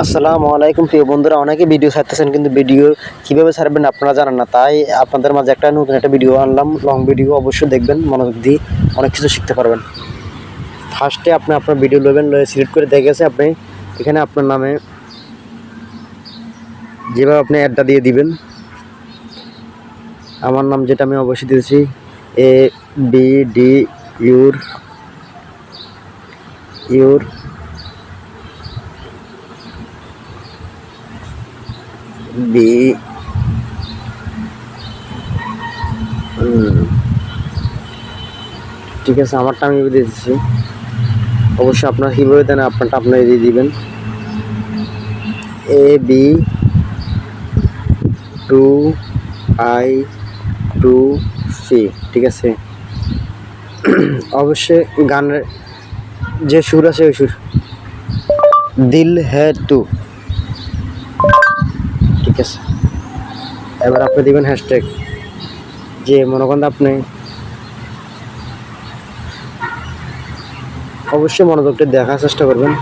আসসালামু আলাইকুম, প্রিয় বন্ধুরা। অনেকে ভিডিও ছাড়তেছেন, কিন্তু ভিডিও কীভাবে ছাড়বেন আপনারা জানেন না। তাই আপনাদের মাঝে একটা নতুন একটা ভিডিও আনলাম। লং ভিডিও অবশ্যই দেখবেন, মনোযোগ দিয়ে অনেক কিছু শিখতে পারবেন। ফার্স্টে আপনি আপনার ভিডিও নেবেন সিলেক্ট করে দেখে গেছে আপনি, এখানে আপনার নামে যেভাবে আপনি অ্যাডটা দিয়ে দিবেন। আমার নাম যেটা আমি অবশ্যই দিয়েছি A B D your your B ঠিক আছে, আমারটা আমি দিচ্ছি অবশ্যই আপনার কীভাবে দেন, আপনারটা আপনার দিয়ে দিবেন। A B two I two C ঠিক আছে? অবশ্যই গানের যে সুর আছে ওই সুর। দিল হ্যাঁ টু ঠিক আছে। এবার আপনি দিবেন হ্যাশট্যাগ যে মনে করেন আপনি অবশ্যই মনোযোগটা দেখার চেষ্টা করবেন।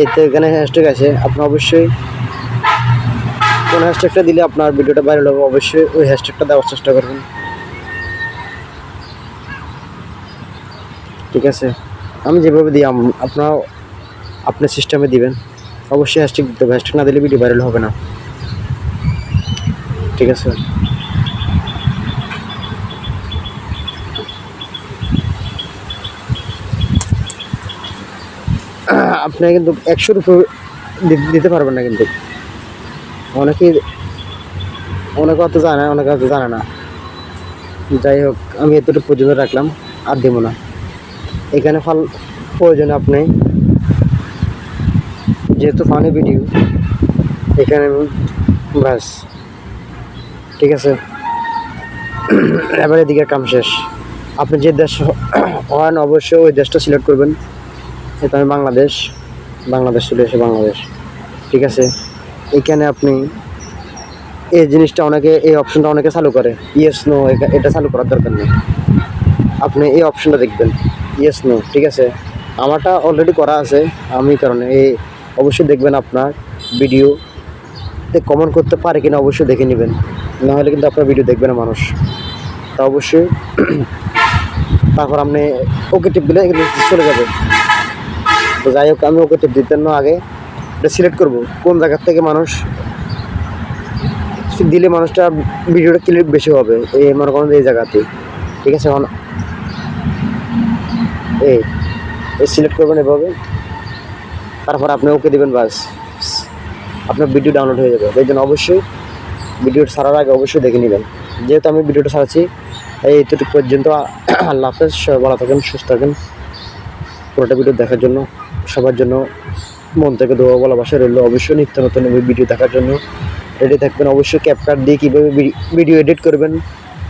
এই তো এখানে হ্যাশট্যাগ আছে। আপনি অবশ্যই কোন হ্যাশট্যাগটা দিলে আপনার ভিডিওটা ভাইরাল হবে, অবশ্যই ওই হ্যাশট্যাগটা দেওয়ার চেষ্টা করবেন। ঠিক আছে? আমি যেভাবে দিই আপনার আপনার সিস্টেমে দিবেন। অবশ্যই হ্যাশট্যাগ দিতে হবে হ্যাশট্যাগ না দিলে ভিডিও ভাইরাল হবে না। ঠিক আছে? আপনি কিন্তু একশোর উপর দিতে পারবেন না কিন্তু। অনেকে অনেকে অত জানে, অনেকে অত জানে না। যাই হোক, আমি এতটুকু পর্যন্ত রাখলাম, আর দেবো না। এখানে ফল প্রয়োজনে আপনি যেহেতু ফানি ভিডিও এখানে ব্যাস, ঠিক আছে? এবার এদিকে কাম শেষ। আপনি যে দেশ হন, অবশ্যই ওই দেশটা সিলেক্ট করবেন। এটা আমি বাংলাদেশ বাংলাদেশ চলে এসে বাংলাদেশ, ঠিক আছে? এখানে আপনি এই জিনিসটা অনেকে, এই অপশনটা অনেকে চালু করে। ইয়েস নো এটা চালু করার দরকার নেই। আপনি এই অপশনটা দেখবেন। ইয়েস নো ঠিক আছে? আমারটা অলরেডি করা আছে, আমি কারণে এই অবশ্যই দেখবেন আপনার ভিডিওতে কমেন্ট করতে পারে কিনা অবশ্যই দেখে নেবেন। নাহলে কিন্তু আপনার ভিডিও দেখবে না মানুষ। তা অবশ্যই তারপর আপনি ওকে টিপ দিলে চলে যাবে। তো যাই হোক, আমি ওকে টিপ দিতেন না আগে। এটা সিলেক্ট করব, কোন জায়গার থেকে মানুষ দিলে মানুষটা ভিডিওটা ক্লিক বেশি হবে। এই মনে করেন এই জায়গাতে। ঠিক আছে, এখন এই সিলেক্ট করবেন এভাবে। তারপর আপনি ওকে দেবেন বাস। আপনার ভিডিও ডাউনলোড হয়ে যাবে। এই জন্য অবশ্যই ভিডিও ছাড়ার আগে অবশ্যই দেখে নেবেন। যেহেতু আমি ভিডিওটা ছাড়াচ্ছি এই এতটুকু পর্যন্ত আল্লাহ হাফেজ। সবাই ভালো থাকেন, সুস্থ থাকেন। পুরোটা ভিডিও দেখার জন্য, সবার জন্য মন থেকে দোয়া ভালোবাসা রইল। অবশ্যই নিত্য নতুন ভিডিও দেখার জন্য রেডি থাকবেন। অবশ্যই ক্যাপকাট দিয়ে কীভাবে ভিডিও এডিট করবেন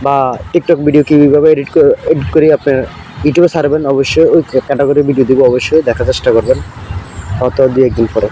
বা টিকটক ভিডিও কীভাবে এডিট এডিট করে আপনার ইউটিউবে ছাড়বেন, অবশ্যই ওই ক্যাটাগরি ভিডিও দিব। অবশ্যই দেখার চেষ্টা করবেন। হয়তো দু একদিন পরে।